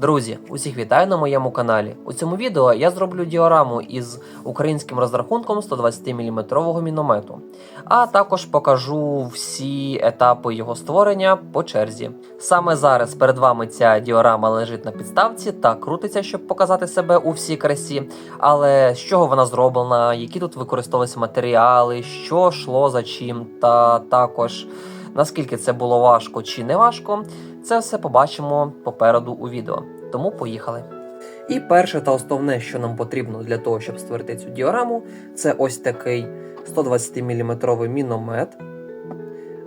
Друзі, усіх вітаю на моєму каналі. У цьому відео я зроблю діораму із українським розрахунком 120 мм міномету, а також покажу всі етапи його створення по черзі. Саме зараз перед вами ця діорама лежить на підставці та крутиться, щоб показати себе у всій красі. Але з чого вона зроблена, які тут використовуються матеріали, що йшло за чим, та також наскільки це було важко чи не важко. Це все побачимо попереду у відео. Тому поїхали. І перше та основне, що нам потрібно для того, щоб створити цю діораму, це ось такий 120 мм міномет,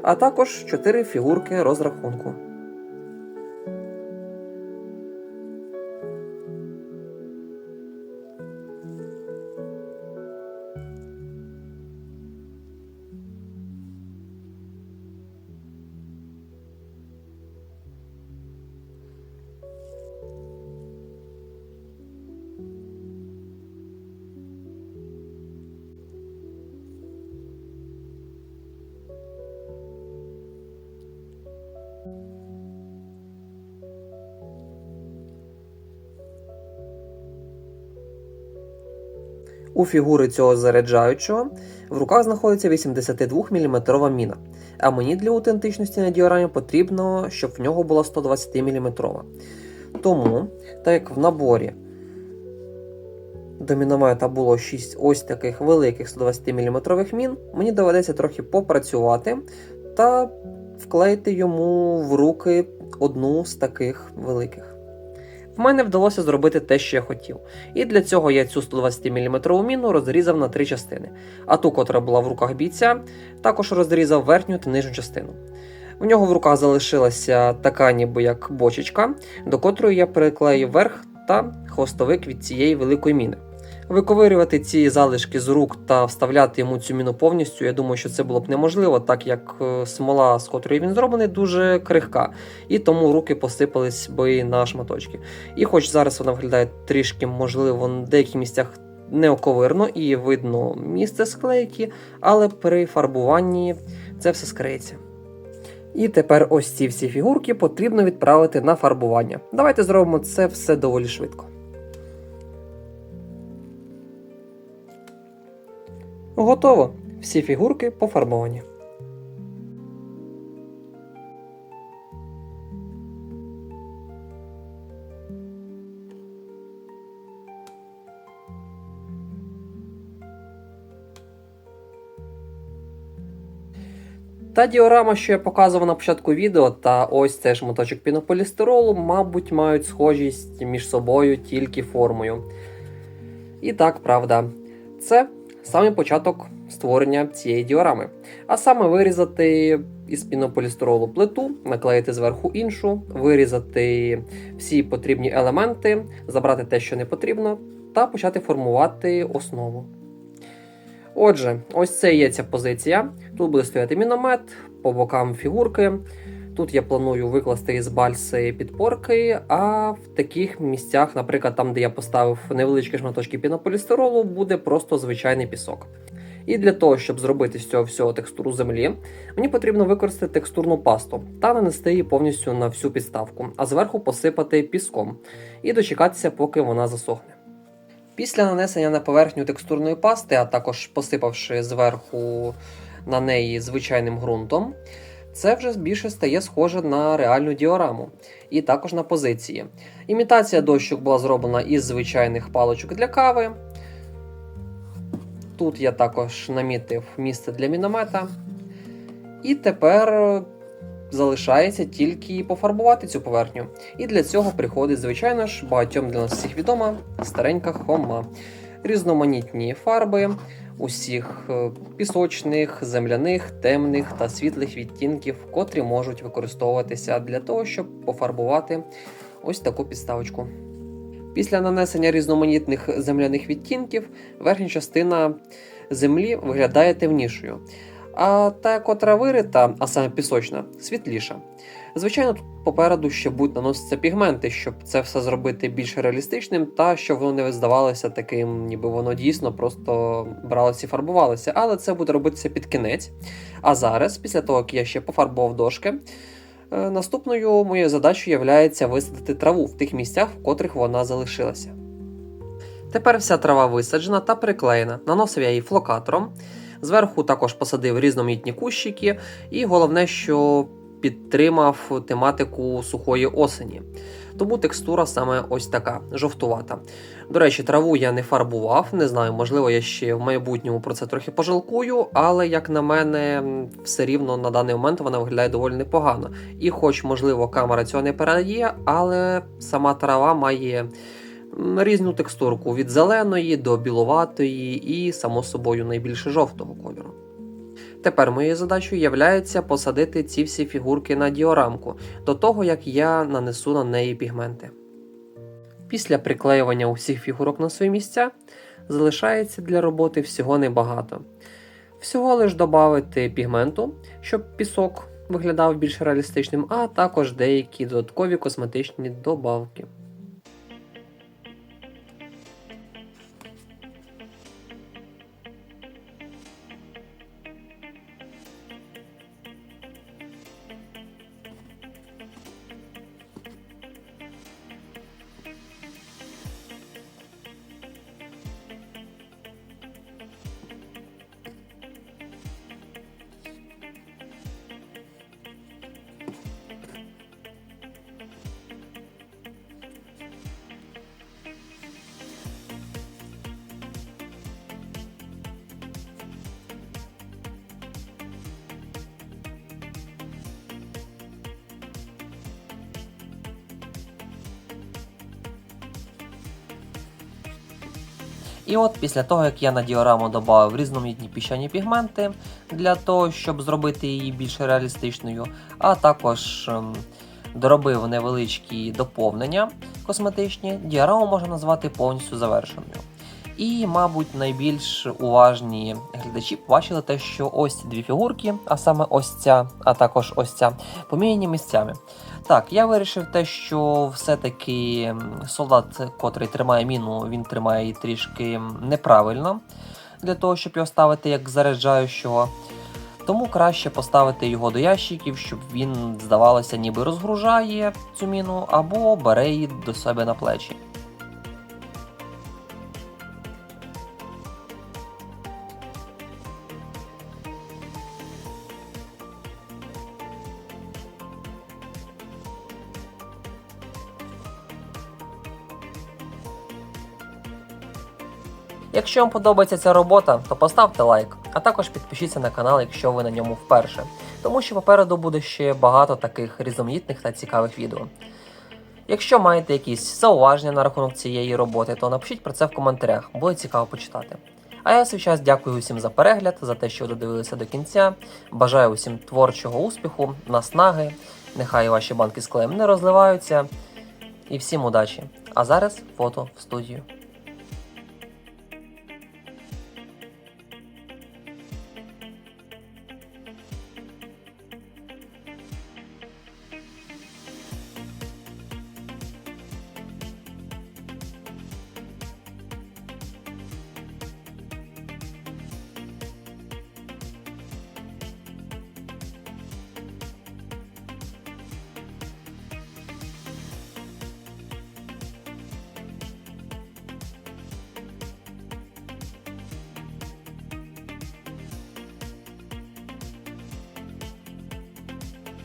а також 4 фігурки розрахунку. У фігури цього заряджаючого в руках знаходиться 82 мм міна. А мені для аутентичності на діорамі потрібно, щоб в нього була 120 мм. Тому, так як в наборі до міномета було 6 ось таких великих 120 мм мін, мені доведеться трохи попрацювати та вклеїти йому в руки одну з таких великих. В мене вдалося зробити те, що я хотів. І для цього я цю 120 мм міну розрізав на три частини. А ту, котра була в руках бійця, також розрізав верхню та нижню частину. В нього в руках залишилася така, ніби як бочечка, до котрої я приклеїв верх та хвостовик від цієї великої міни. Виковирювати ці залишки з рук та вставляти йому цю міну повністю, я думаю, що це було б неможливо, так як е, смола, з котрої він зроблений, дуже крихка, і тому руки посипались би на шматочки. І хоч зараз вона виглядає трішки, можливо, в деяких місцях неоковирно і видно місце склейки, але при фарбуванні це все скриється. І тепер ось ці всі фігурки потрібно відправити на фарбування. Давайте зробимо це все доволі швидко. Готово. Всі фігурки пофарбовані. Та діорама, що я показував на початку відео, та ось цей шматочок пінополістиролу, мабуть, мають схожість між собою тільки формою. І так, правда, це саме початок створення цієї діорами. А саме вирізати із пінополістиролу плиту, наклеїти зверху іншу, вирізати всі потрібні елементи, забрати те, що не потрібно, та почати формувати основу. Отже, ось це є ця позиція. Тут буде стояти міномет, по бокам фігурки. Тут я планую викласти із бальси підпорки, а в таких місцях, наприклад, там, де я поставив невеличкі шматочки пінополістиролу, буде просто звичайний пісок. І для того, щоб зробити з цього всього текстуру землі, мені потрібно використати текстурну пасту та нанести її повністю на всю підставку, а зверху посипати піском і дочекатися, поки вона засохне. Після нанесення на поверхню текстурної пасти, а також посипавши зверху на неї звичайним ґрунтом, це вже більше стає схоже на реальну діораму і також на позиції. Імітація дощок була зроблена із звичайних паличок для кави. Тут я також намітив місце для міномета. І тепер залишається тільки пофарбувати цю поверхню. І для цього приходить, звичайно ж, багатьом для нас всіх відома старенька хома. Різноманітні фарби усіх е, пісочних, земляних, темних та світлих відтінків, котрі можуть використовуватися для того, щоб пофарбувати ось таку підставочку. Після нанесення різноманітних земляних відтінків верхня частина землі виглядає темнішою, а та, котра вирита, а саме пісочна, світліша. Звичайно, тут попереду ще будуть наноситися пігменти, щоб це все зробити більш реалістичним, та щоб воно не здавалося таким, ніби воно дійсно просто бралося і фарбувалося. Але це буде робитися під кінець. А зараз, після того, як я ще пофарбував дошки, Е, Наступною моєю задачею є висадити траву в тих місцях, в котрих вона залишилася. Тепер вся трава висаджена та приклеєна. Наносив я її флокатором. Зверху також посадив різноманітні кущики, і головне, що підтримав тематику сухої осені. Тому текстура саме ось така жовтувата. До речі, траву я не фарбував, не знаю, можливо, я ще в майбутньому про це трохи пожалкую, але як на мене, все рівно на даний момент вона виглядає доволі непогано. І, хоч, можливо, камера цього не передає, але сама трава має різну текстурку від зеленої до біловатої і, само собою, найбільше жовтого кольору. Тепер моєю задачею є посадити ці всі фігурки на діорамку до того, як я нанесу на неї пігменти. Після приклеювання усіх фігурок на свої місця залишається для роботи всього небагато. Всього лиш додати пігменту, щоб пісок виглядав більш реалістичним, а також деякі додаткові косметичні добавки. І от після того, як я на діораму додав різноманітні піщані пігменти для того, щоб зробити її більш реалістичною, а також ем, доробив невеличкі доповнення косметичні, діораму можна назвати повністю завершеною. І, мабуть, найбільш уважні глядачі побачили те, що ось ці дві фігурки, а саме ось ця, а також ось ця, поміняні місцями. Так, я вирішив те, що все-таки солдат, котрий тримає міну, він тримає її трішки неправильно для того, щоб його ставити як заряджаючого. Тому краще поставити його до ящиків, щоб він, здавалося, ніби розгружає цю міну або бере її до себе на плечі. Якщо вам подобається ця робота, то поставте лайк, а також підпишіться на канал, якщо ви на ньому вперше, тому що попереду буде ще багато таких різноманітних та цікавих відео. Якщо маєте якісь зауваження на рахунок цієї роботи, то напишіть про це в коментарях, буде цікаво почитати. А я свій час дякую усім за перегляд, за те, що ви додивилися до кінця. Бажаю усім творчого успіху, наснаги. Нехай ваші банки з клеєм не розливаються. І всім удачі! А зараз фото в студію.